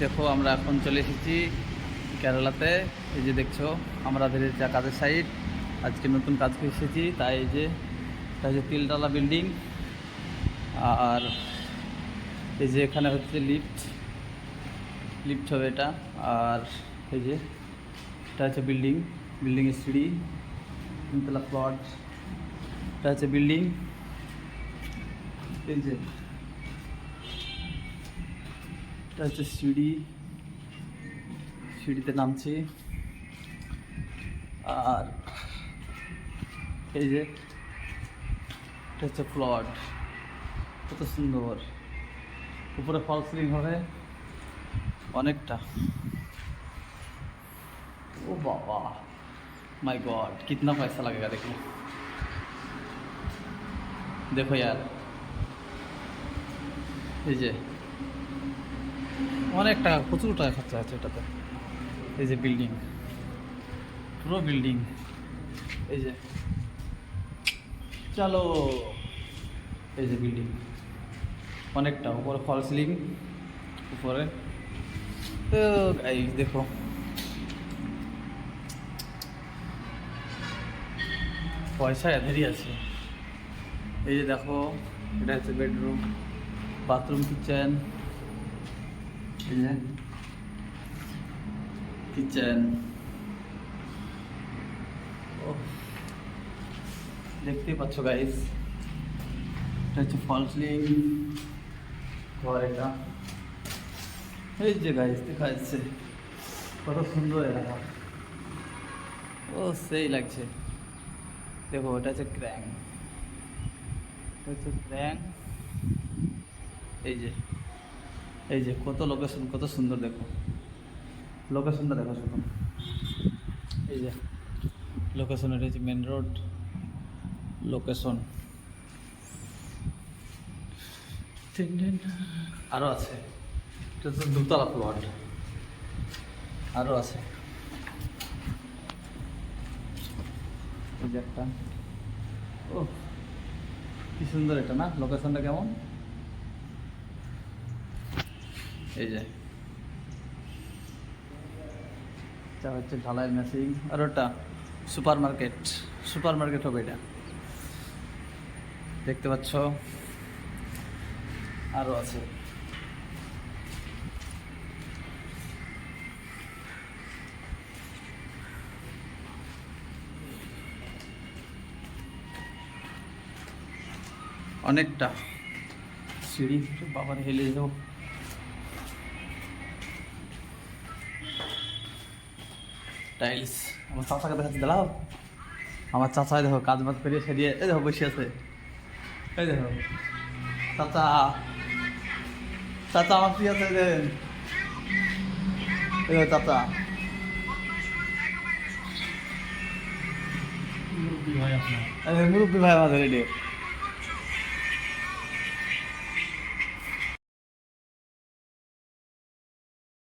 দেখো, আমরা এখন চলে এসেছি কেরালাতে। এই যে দেখছ আমাদের যা কাজের সাইড আজকে নতুন কাজ করে এসেছি, তাই এই যে, তাই হচ্ছে তিলতলা বিল্ডিং আর এই যে এখানে হচ্ছে লিফট লিফট হবে এটা। আর এই যে, এটা হচ্ছে বিল্ডিং বিল্ডিংয়ের সিঁড়ি, তিনতলা প্লট এটা হচ্ছে বিল্ডিং এই যে এটা হচ্ছে সিঁড়ি সিঁড়িতে নামছি আর এই যে এটা হচ্ছে প্লট কত সুন্দর উপরে ফল সিলিং হবে অনেকটা ও বাবা माय गॉड कितना पैसा लगेगा देखो देखो यार এই যে অনেক টাকা প্রচুর টাকা খরচা আছে এটাতে। এই যে বিল্ডিং পুরো বিল্ডিং এই যে। চলো। এই যে বিল্ডিং অনেকটা উপরে ফল সিলিং উপরে। তো এই দেখো। পয়সা এদেরই আছে। এই যে দেখো, এটা হচ্ছে বেডরুম বাথরুম কিচেন কিচেন দেখতেই পাচ্ছ গাইস এটা হচ্ছে ফল সিলিং ঘর এটা এই যে গাইস দেখা যাচ্ছে কত সুন্দর এলাকা ও সেই লাগছে দেখো ওটা হচ্ছে ক্র্যাং হচ্ছে ক্র্যাং এই যে এই যে কত লোকেশন কত সুন্দর দেখো। লোকেশনটা দেখো শুধু। এই যে লোকেশন এটা হচ্ছে মেন রোড লোকেশন আরও আছে। দুতলা প্লট আরও আছে। একটা। ও কি সুন্দর এটা না লোকেশনটা কেমন? এই যে। এটা হচ্ছে ঢালাই মেশিন আর ওটা সুপার মার্কেট সুপার মার্কেট হবে এটা। দেখতে পাচ্ছ? আরও আছে। অনেকটা। সিঁড়ি, বাবার হেলে যাও। টাইলস। আমার চাচাকে দেখাচ্ছি দাঁড়াও। আমার চাচা দেখো কাজ বাজ করিয়ে সেরিয়ে এই দেখো বসে আছে। এই দেখো চাচা। চাচা আমার ফ্রি আছে দেন। এই দেখো চাচা। মুরব্বী ভাই আপনার। মুরব্বী ভাই আমাদের রেডি